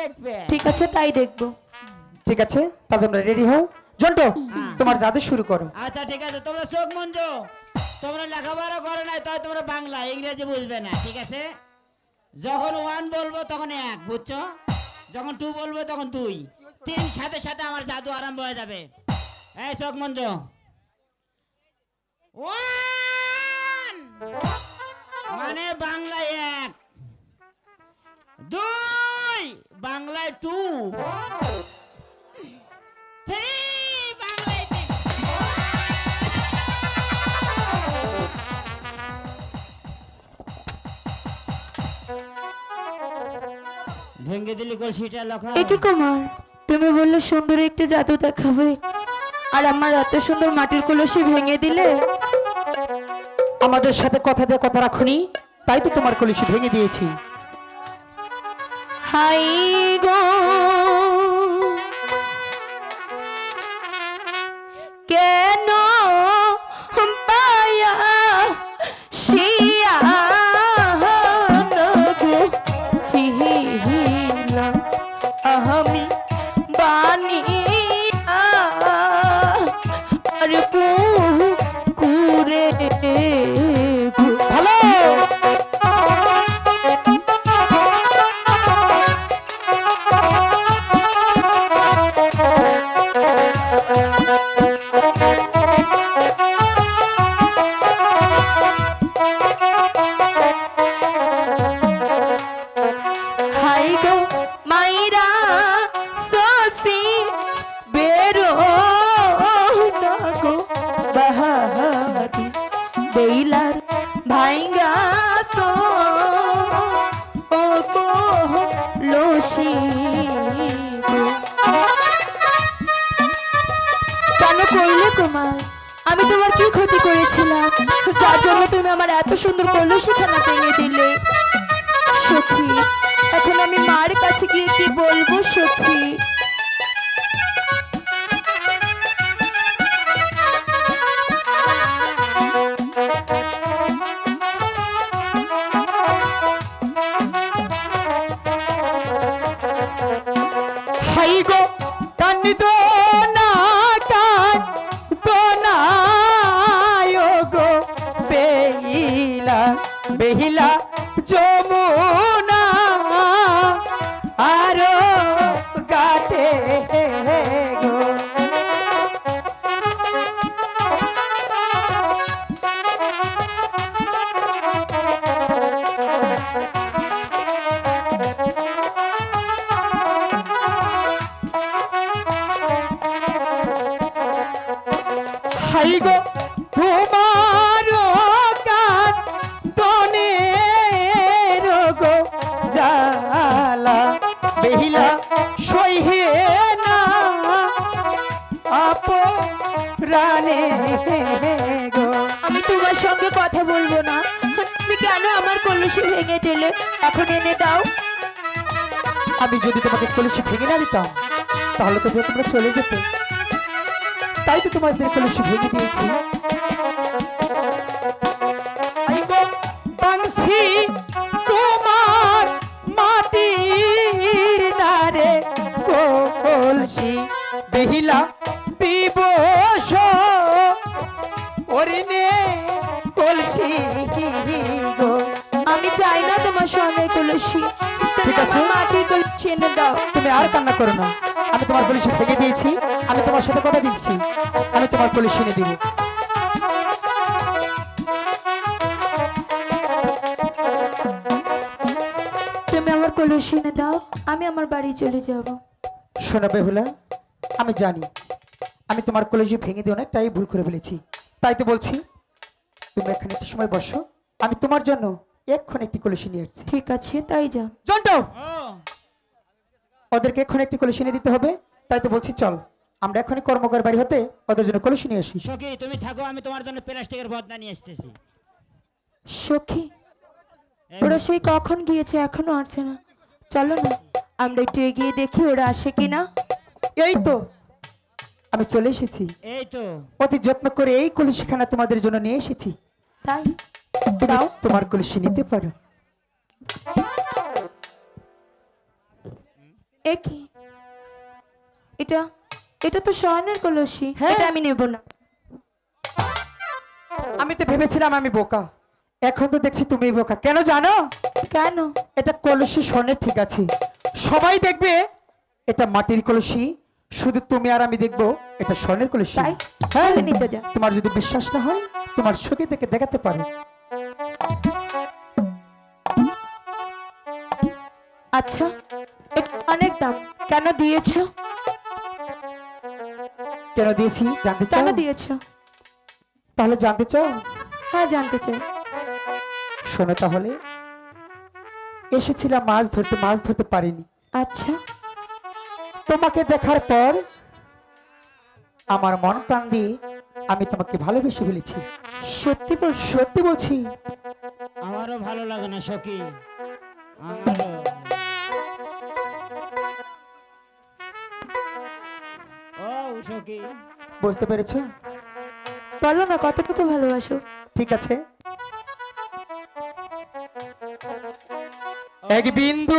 দেখবে। ঠিক আছে তাই দেখব। ঠিক আছে তাহলে তোমরা রেডি হও। জন্টো হ্যাঁ। তোমার জাদু শুরু করো। আচ্ছা ঠিক আছে তোমরা চোখ মঞ্জ। তোমরা লেখাপড়া করো নাই তাই তোমরা বাংলা ইংরেজি বুঝবে না ঠিক আছে? যখন ওয়ান বলব তখন এক বুঝছ? যখন টু বলব তখন দুই। তিন সাথে সাথে আমার জাদু আরম্ভ হয়ে যাবে। এই চোখ মঞ্জ। ওয়ান মানে বাংলায় বাংলায় টু। ভেঙে দিলি কলসিটা লেখা। এ কি কুমার? তুমি বললে সুন্দর একটি জাদু দেখাবে। আর আমার এত সুন্দর মাটির কলসি ভেঙে দিলে? আমাদের সাথে কথা দিয়ে কথা রাখুনি তাই তো তোমার কলসি ভেঙে দিয়েছি। হাই গো মাইরা সসি বেরো না গো বাহারি বেইলার ভাইঙ্গা সো ও কো লোসি কেন করলে কুমার আমি তোমার কি ক্ষতি করেছিলাম? যার জন্য তুমি আমার এত সুন্দর কলসিখানা ভেঙে দিলে। সখী এখন আমি মার কাছে গিয়ে কি বলব সখী বেহিলা বেহিলা হাই গো তোমার কান দনে গো জালা বেহিলা সইহে না আপ রানে গো। আমি তোমার সঙ্গে কথা বলব না। তুমি কেন আমার কলসি ভেঙে দিলে? এখন এনে দাও। আমি যদি তোমাকে কলসি ভেঙে না দিতাম তাহলে তো তোমরা চলে যেতে। তাই তো তোমাদের কলসি ভেঙে দিয়েছি তোমার মাটির নারে কলসি বেহিলা দিবস ওরিনে কলসি গো? আমি চাই না তোমার সঙ্গে কলসি। তুমি ঠিক আছে। দাও। তুমি আর কান্না করো না। আমি তোমার পুলিশে ভেঙে দিয়েছি। আমি তোমার সাথে কথা দিচ্ছি। আমি তোমার কলসি এনে দিব। তুমি আমার কলসি এনে দাও। আমি আমার বাড়ি চলে যাব। শোনো বেহুলা আমি জানি। আমি তোমার কলেজে ভেঙে দিয়ে অনেকটাই ভুল করে ফেলেছি। তাই তো বলছি তুমি এখানে একটু সময় বসো। আমি তোমার জন্য এক্ষণ একটি কলসি নিয়ে আসছি ঠিক আছে তাই যাও জন্টো ও ওদেরকে এখন একটি কলসি নিয়ে দিতে হবে। তাই তো বলছি চল। আমরা এখনই কর্মকার বাড়ি হতে ওদের জন্য কলসি নিয়ে আসি। সখী তুমি থাকো আমি তোমার জন্য প্লাস্টিকের বদনা নিয়ে আসতেছি। সখী ওরা সেই কখন গিয়েছে এখনও আসছে না। চলো না আমরা একটু এগিয়ে দেখি ওরা আসে কিনা। এই তো আমি চলে এসেছি। এই তো। অতি যত্ন করে এই কলসিখানা তোমাদের জন্য নিয়ে এসেছি। তাই? দাও। তোমার কলসি নিতে পারো। এ কি? এটা এটা তো স্বর্ণের কলসি। হ্যাঁ। এটা আমি নেব না। আমি তো ভেবেছিলাম আমি বোকা। এখন তো দেখছি তুমি বোকা। কেন জানো? কেন? এটা কলসি স্বর্ণের ঠিক আছে। সবাই দেখবে এটা মাটির কলসি। শুধু তুমি আর আমি দেখব এটা স্বর্ণের কলসি? হ্যাঁ। তাহলে নিতে যা। তোমার যদি বিশ্বাস না হয় তোমার চোখে থেকে দেখাতে পারো। আচ্ছা অনেক দাম। কেন দিয়েছ? কেন দিয়েছি? জানতে চাও? কেন দিয়েছ? তাহলে জানতে চাও? হ্যাঁ জানতে চাই। শোনো তাহলে। এসেছিলাম মাছ ধরতে মাছ ধরতে পারিনি। আচ্ছা। তোমাকে দেখার পর আমার মন প্রাণ দিয়ে আমি তোমাকে ভালোবেসে ফেলেছি। সত্যি বলছো সত্যি বলছি। আমারও ভালো লাগে না সখী। আমারও। ও সখী। বুঝতে পেরেছ? বলো না কতটুকু ভালোবাসো? ঠিক আছে। এক বিন্দু